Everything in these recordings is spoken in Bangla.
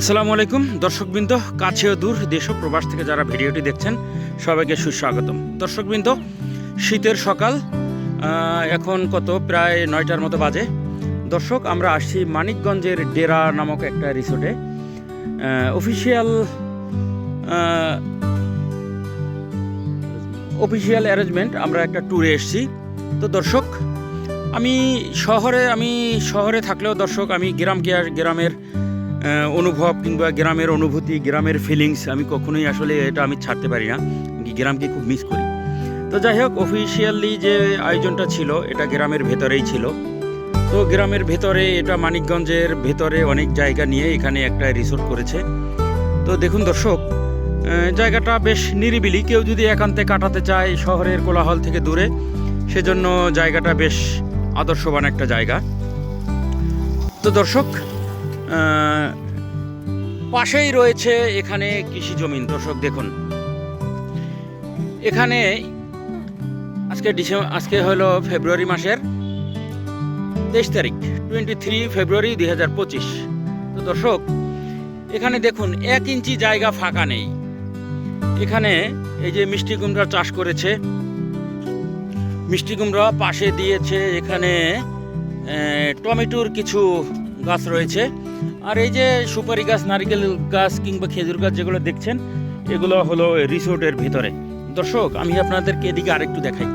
আসসালামু আলাইকুম, দর্শকবৃন্দ, কাছে ও দূর দেশ প্রবাস থেকে যারা ভিডিওটি দেখছেন, সবাইকে সুস্বাগতম। দর্শকবৃন্দ, শীতের সকাল এখন কত? প্রায় নয়টার মতো বাজে। দর্শক, আমরা আসছি মানিকগঞ্জের ডেরা নামক একটা রিসোর্টে অফিসিয়াল অফিসিয়াল অ্যারেঞ্জমেন্ট আমরা একটা ট্যুরে এসেছি। তো দর্শক, আমি শহরে আমি শহরে থাকলেও দর্শক, আমি গ্রামকে আর গ্রামের অনুভব কিংবা গ্রামের অনুভূতি, গ্রামের ফিলিংস আমি কখনোই আসলে এটা আমি ছাড়তে পারি না। গ্রামকে খুব মিস করি। তো যাই হোক অফিসিয়ালি যে আয়োজনটা ছিল, এটা গ্রামের ভেতরেই ছিল। তো গ্রামের ভেতরে, এটা মানিকগঞ্জের ভেতরে অনেক জায়গা নিয়ে এখানে একটা রিসোর্ট করেছে। তো দেখুন দর্শক জায়গাটা বেশ নিরিবিলি। কেউ যদি একান্তে কাটাতে চায় শহরের কোলাহল থেকে দূরে, সেজন্য জায়গাটা বেশ আদর্শবান একটা জায়গা। তো দর্শক পাশেই রয়েছে এখানে কৃষি জমিন। দর্শক, দেখুন। এখানে আজকে ডিসেম্বর আজকে হলো ফেব্রুয়ারি মাসের তেইশ তারিখ টোয়েন্টি থ্রি ফেব্রুয়ারি দুই হাজার পঁচিশ। তো দর্শক, এখানে দেখুন, এক ইঞ্চি জায়গা ফাঁকা নেই। এখানে এই যে মিষ্টি কুমড়া চাষ করেছে, মিষ্টি কুমড়া পাশে দিয়েছে এখানে টমেটোর কিছু গাছ রয়েছে। আর এই যে সুপারি গাছ, নারকেল গাছ কিংবা খেজুর গাছ যেগুলো দেখছেন, এগুলো হলো রিসোর্টের ভিতরে। দর্শক, আমি আপনাদেরকে এদিকে আরেকটু দেখাই।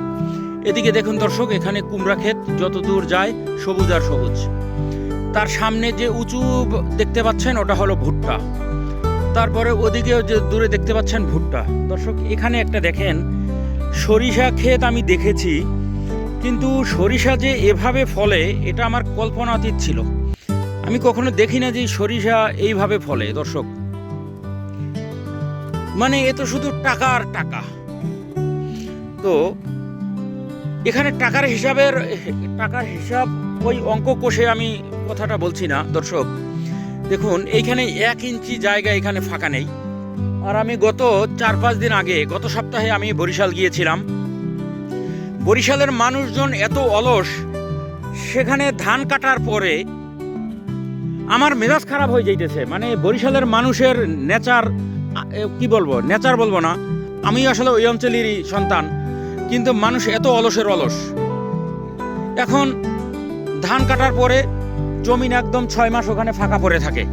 এদিকে দেখুন দর্শক, এখানে কুমড়া ক্ষেত, যত দূর যায় সবুজ আর সবুজ। তার সামনে যে উঁচু দেখতে পাচ্ছেন, ওটা হলো ভুট্টা। তারপরে ওদিকেও যে দূরে দেখতে পাচ্ছেন ভুট্টা। দর্শক, এখানে একটা দেখেন, সরিষা ক্ষেত আমি দেখেছি, কিন্তু সরিষা যে এভাবে ফলে, এটা আমার কল্পনাতীত ছিল। আমি কখনো দেখি না যে সরিষা এইভাবে ফলে, দর্শক। মানে এ তো শুধু টাকা আর টাকা। তো, এখানে টাকার হিসাবের, টাকার হিসাব ওই অঙ্ক কষে আমি কথাটা বলছি না, দর্শক। দেখুন, এইখানে এক ইঞ্চি জায়গা এখানে ফাঁকা নেই। আর আমি গত চার পাঁচ দিন আগে, গত সপ্তাহে আমি বরিশাল গিয়েছিলাম। বরিশালের মানুষজন এত অলস, সেখানে ধান কাটার পরে আমার মেজাজ খারাপ হয়ে যাইতেছে। মানে বরিশালের মানুষের নেচার কি বলব? নেচার বলব না। আমি আসলে ওই অঞ্চলেরই সন্তান, কিন্তু মানুষ এত অলসের অলস। এখন ধান কাটার পরে জমিন একদম ছয় মাস ওখানে ফাঁকা পড়ে থাকে।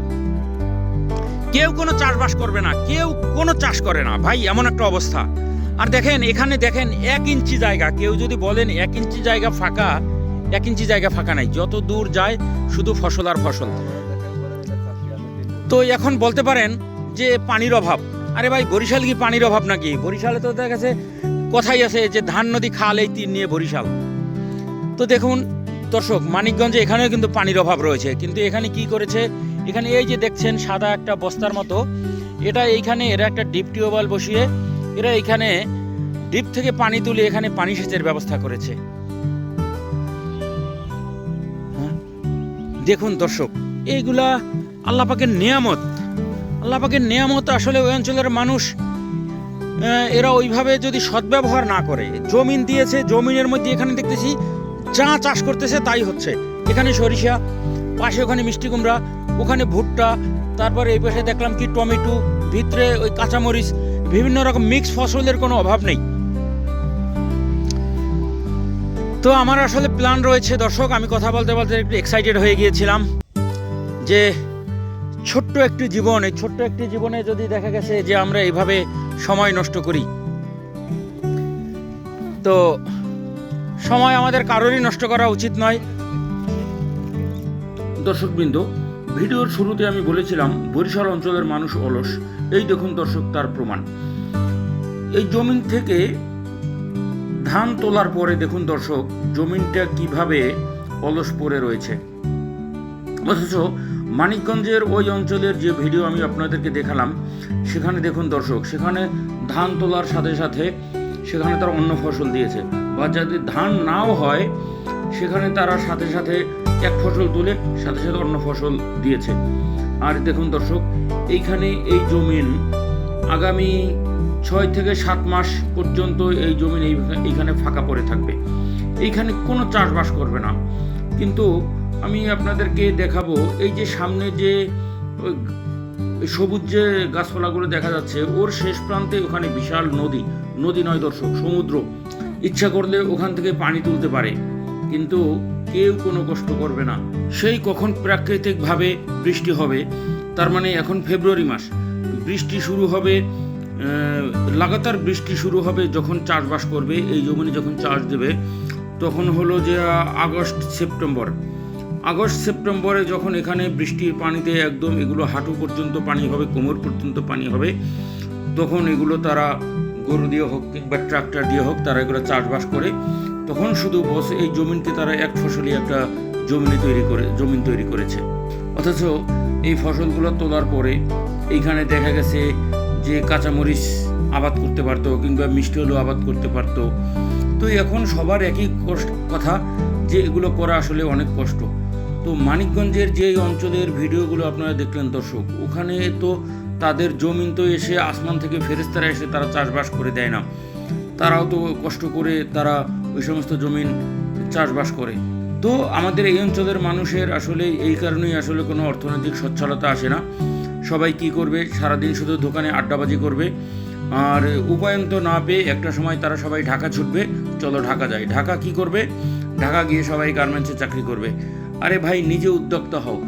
কেউ কোনো চাষবাস করবে না, কেউ কোনো চাষ করে না। ভাই, এমন একটা অবস্থা। আর দেখেন, এখানে দেখেন, এক ইঞ্চি জায়গা। কেউ যদি বলেন এক ইঞ্চি জায়গা ফাঁকা, এক ইঞ্চি জায়গা ফাঁকা নাই। যত দূর যায়, শুধু ফসল আর ফসল। তো এখন বলতে পারেন যে পানির অভাব। আরে ভাই, বরিশাল কি পানির অভাব নাকি? বরিশালে তো দেখা গেছে কথাই আছে যে ধান, নদী, খাল এই তীর নিয়ে বরিশাল। তো দেখুন, দর্শক, মানিকগঞ্জে এখানেও কিন্তু পানির অভাব রয়েছে। কিন্তু এখানে কি করেছে? এখানে এই যে দেখছেন, সাদা একটা বস্তার মতো। এটা এইখানে, এরা একটা ডিপ টিউবওয়েল বসিয়ে, এরা এখানে ডিপ থেকে পানি তুলে এখানে পানি সেচের ব্যবস্থা করেছে। হ্যাঁ? দেখুন, দর্শক, এইগুলা আল্লাহ পাকের নিয়ামত, আল্লাহ পাকের নিয়ামত আসলে ওই অঞ্চলের মানুষ এরা ওইভাবে যদি সদ্ব্যবহার না করে, জমিন দিয়েছে, জমিনের মধ্যে এখানে দেখতেছি যা চাষ করতেছে, তাই হচ্ছে। এখানে সরিষা, পাশে ওখানে মিষ্টি কুমড়া, ওখানে ভুট্টা, তারপরে এই পাশে দেখলাম কি টমেটো, ভিতরে ওই কাঁচামরিচ, বিভিন্ন রকম মিক্স ফসলের কোনো অভাব নেই। তো আমার আসলে প্ল্যান রয়েছে, দর্শক, আমি কথা বলতে বলতে একটু এক্সাইটেড হয়ে গিয়েছিলাম যে ছোট্ট একটি জীবন, এই ছোট্ট একটি জীবনে যদি দেখা গেছে যে আমরা এইভাবে সময় নষ্ট করি, তো সময় আমাদের কারোরই নষ্ট করা উচিত নয়। দর্শকবৃন্দ, ভিডিওর শুরুতে আমি বলেছিলাম, বরিশাল অঞ্চলের মানুষ অলস। এই দেখুন দর্শক, তার প্রমাণ। এই জমিন থেকে ধান তোলার পরে দেখুন দর্শক, জমিনটা কীভাবে অলস পড়ে রয়েছে। অথচ মানিকগঞ্জের ওই অঞ্চলের যে ভিডিও আমি আপনাদেরকে দেখালাম, সেখানে দেখুন দর্শক, সেখানে ধান তোলার সাথে সাথে সেখানে তারা অন্য ফসল দিয়েছে। বা যদি ধান নাও হয়, সেখানে তারা সাথে সাথে এক ফসল তুলে সাথে সাথে অন্য ফসল দিয়েছে। আর দেখুন দর্শক, এইখানে এই জমিন আগামী ছয় থেকে সাত মাস পর্যন্ত এই জমিন এই এইখানে ফাঁকা পড়ে থাকবে। এইখানে কোনো চাষবাস করবে না। কিন্তু আমি আপনাদেরকে দেখাবো, এই যে সামনে যে সবুজ যে গাছপালাগুলো দেখা যাচ্ছে, ওর শেষ প্রান্তে ওখানে বিশাল নদী। নদী নয় দর্শক, সমুদ্র। ইচ্ছা করলে ওখান থেকে পানি তুলতে পারে, কিন্তু কেউ কোনো কষ্ট করবে না। সেই কখন প্রাকৃতিকভাবে বৃষ্টি হবে, তার মানে এখন ফেব্রুয়ারি মাস। বৃষ্টি শুরু হবে লাগাতার বৃষ্টি শুরু হবে যখন চাষবাস করবে, এই জমিনে যখন চাষ দেবে, তখন হলো যে আগস্ট, সেপ্টেম্বর। আগস্ট সেপ্টেম্বরে যখন এখানে বৃষ্টির পানিতে একদম এগুলো হাঁটু পর্যন্ত পানি হবে, কোমর পর্যন্ত পানি হবে, তখন এগুলো তারা গরু দিয়ে হোক কিংবা ট্রাক্টর দিয়ে হোক তারা এগুলো চাষবাস করে। তখন শুধু বস এই জমিনকে তারা এক ফসলি একটা জমিনে তৈরি করে, জমিন তৈরি করেছে। অথচ এই ফসলগুলো তোলার পরে এইখানে দেখা গেছে যে কাঁচামরিচ আবাদ করতে পারতো কিংবা মিষ্টি আলু আবাদ করতে পারতো। তো এখন সবার একই কষ্ট কথা যে এগুলো করা আসলে অনেক কষ্ট। তো মানিকগঞ্জের যে অঞ্চলের ভিডিওগুলো আপনারা দেখলেন দর্শক, ওখানে তো তাদের জমিন তো এসে আসমান থেকে ফেরেস্তারা এসে তারা চাষবাস করে দেয় না। তারাও তো কষ্ট করে তারা ওই সমস্ত জমিন চাষবাস করে। তো আমাদের এই অঞ্চলের মানুষের আসলে এই কারণেই আসলে কোনো অর্থনৈতিক সচ্ছলতা আসে না। সবাই কি করবে? সারাদিন শুধু দোকানে আড্ডাবাজি করবে। আর উপায়ন্ত না পেয়ে একটা সময় তারা সবাই ঢাকা ছুটবে। চলো ঢাকা যায় ঢাকা কি করবে? ঢাকা গিয়ে সবাই গার্মেন্টসে চাকরি করবে। আরে ভাই নিজে উদ্যোক্তা হও।